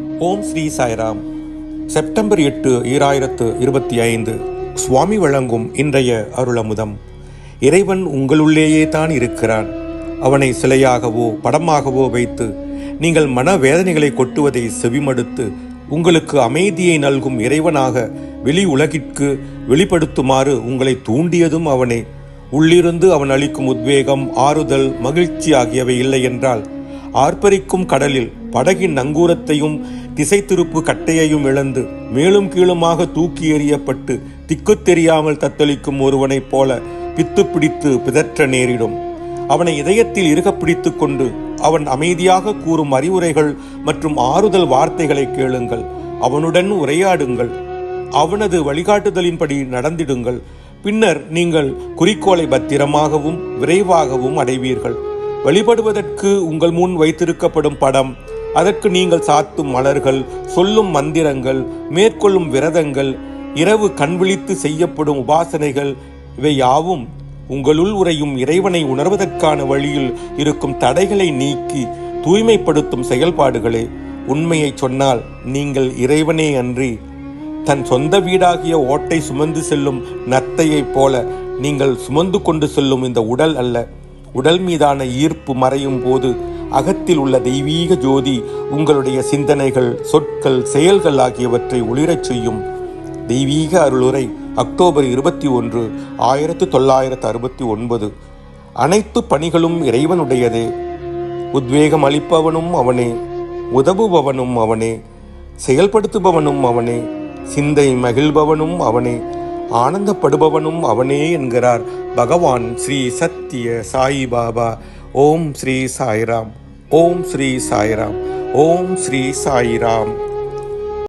ஓம் Sri Sairam. September எட்டு ஈராயிரத்து இருபத்தி ஐந்து. சுவாமி வழங்கும் இன்றைய அருளமுதம். இறைவன் உங்களுள்ளேயே தான் இருக்கிறான். அவனை சிலையாகவோ படமாகவோ வைத்து நீங்கள் மன வேதனைகளை கொட்டுவதை செவிமடுத்து உங்களுக்கு அமைதியை நல்கும் இறைவனாக வெளி உலகிற்கு வெளிப்படுத்துமாறு உங்களை தூண்டியதும் அவனே. உள்ளிருந்து அவன் அளிக்கும் உத்வேகம் ஆறுதல் மகிழ்ச்சி ஆகியவை இல்லை என்றால் ஆர்ப்பரிக்கும் கடலில் படகின் நங்கூரத்தையும் திசை திருப்பு கட்டையையும் இழந்து மேலும் கீழுமாக தூக்கி எறியப்பட்டு திக்கு தெரியாமல் தத்தளிக்கும் ஒருவனைப் போல பித்து பிடித்து பிதற்ற நேரிடும். அவனை இதயத்தில் இருக பிடித்து கொண்டு அவன் அமைதியாக கூறும் அறிவுரைகள் மற்றும் ஆறுதல் வார்த்தைகளை கேளுங்கள். அவனுடன் உரையாடுங்கள். அவனது வழிகாட்டுதலின்படி நடந்திடுங்கள். பின்னர் நீங்கள் குறிக்கோளை பத்திரமாகவும் விரைவாகவும் அடைவீர்கள். வழிபடுவதற்கு உங்கள் முன் வைத்திருக்கப்படும் படம். அதற்கு நீங்கள் சாத்தும் மலர்கள் சொல்லும் மந்திரங்கள் மேற்கொள்ளும் விரதங்கள் இரவு கண்விழித்து செய்யப்படும் உபாசனைகள் இவை யாவும் உங்களுள் உரையும் இறைவனை உணர்வதற்கான வழியில் இருக்கும் தடைகளை நீக்கி தூய்மைப்படுத்தும் செயல்பாடுகளே. உண்மையை சொன்னால் நீங்கள் இறைவனே அன்றி தன் சொந்த வீடாகிய ஓட்டை சுமந்து செல்லும் நத்தையைப் போல நீங்கள் சுமந்து கொண்டு செல்லும் இந்த உடல் அல்ல. உடல் மீதான ஈர்ப்பு மறையும் போது அகத்தில் உள்ள தெய்வீக ஜோதி உங்களுடைய சிந்தனைகள் சொற்கள் செயல்கள் ஆகியவற்றை ஒளிரச் செய்யும். தெய்வீக அருளுரை அக்டோபர் இருபத்தி ஒன்று ஆயிரத்து தொள்ளாயிரத்து அறுபத்தி ஒன்பது. அனைத்து பணிகளும் இறைவனுடையதே. உத்வேகம் அளிப்பவனும் அவனே உதவுபவனும் அவனே செயல்படுத்துபவனும் அவனே சிந்தை மகிழ்பவனும் அவனே ஆனந்தப்படுபவனும் அவனே என்கிறார். பகவான் ஸ்ரீ சத்திய சாய் பாபா. ஓம் ஸ்ரீ சாய்ராம். ஓம் ஸ்ரீ சாய்ராம். ஓம் ஸ்ரீ சாய்ராம்.